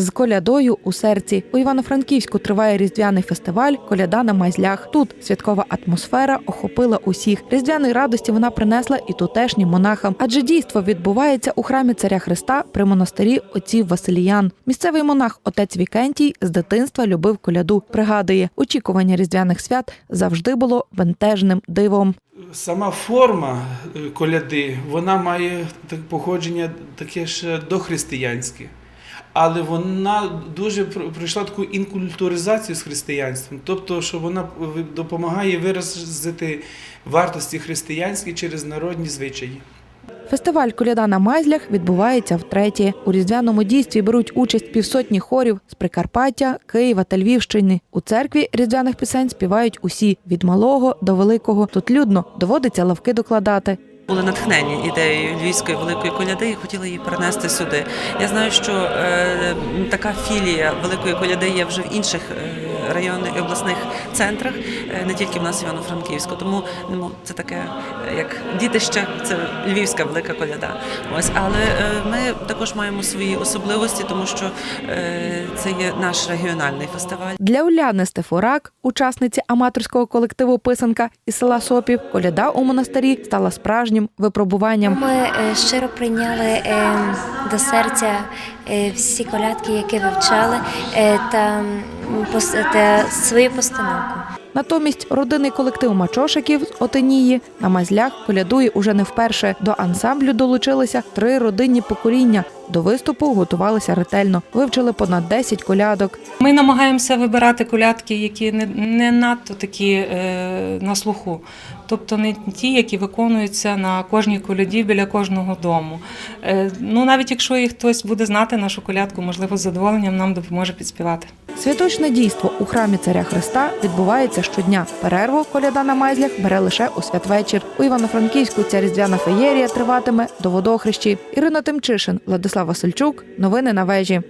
з колядою у серці. У Івано-Франківську триває різдвяний фестиваль Коляда на майзлях. Тут святкова атмосфера охопила усіх. Різдвяної радості вона принесла і тутешнім монахам, адже дійство відбувається у храмі царя Христа при монастирі отців Василіян. Місцевий монах отець Вікентій з дитинства любив коляду. Пригадує, очікування різдвяних свят завжди було бентежним дивом. Сама форма е, коляди, вона має так походження таке ж дохристиянське. Але вона дуже пр- пройшла таку інкультуризацію з християнством, тобто, що вона допомагає виразити вартості християнські через народні звичаї. Фестиваль Коляда на майзлях відбувається втретє. У різдвяному дійстві беруть участь півсотні хорів з Прикарпаття, Києва та Львівщини. У церкві різдвяних пісень співають усі від малого до великого. Тут людно доводиться лавки докладати. Були натхнені ідеєю львівської великої коляди і хотіли її перенести сюди. Я знаю, що е, така філія великої коляди є вже в інших е, районних і обласних центрах, е, не тільки в нас в Івано-Франківську. Тому ну, це таке е, як дітище, це львівська велика коляда. Ось, але е, ми також маємо свої особливості, тому що це є наш регіональний фестиваль. Для Уляни Стефурак, учасниці аматорського колективу Писанка із села Сопів, коляда у монастирі стала справжнім випробуванням. Ми щиро прийняли до серця всі колядки, які вивчали, е, та свою постановку. Натомість родинний колектив Мачошиків з Отинії на майзлях колядує уже не вперше. До ансамблю долучилися три родинні покоління. До виступу готувалися ретельно, вивчили понад 10 колядок. Ми намагаємося вибирати колядки, які не, не надто такі е, на слуху, тобто не ті, які виконуються на кожній коляді біля кожного дому. Е, ну навіть якщо і хтось буде знати нашу колядку, можливо, з задоволенням нам допоможе підспівати. Святочне дійство у храмі царя Христа відбувається щодня. Перерву коляда на майзлях бере лише у святвечір. У Івано-Франківську ця різдвяна феєрія триватиме до водохрещі. Ірина Тимчишин, Владислав Васильчук. Новини на вежі.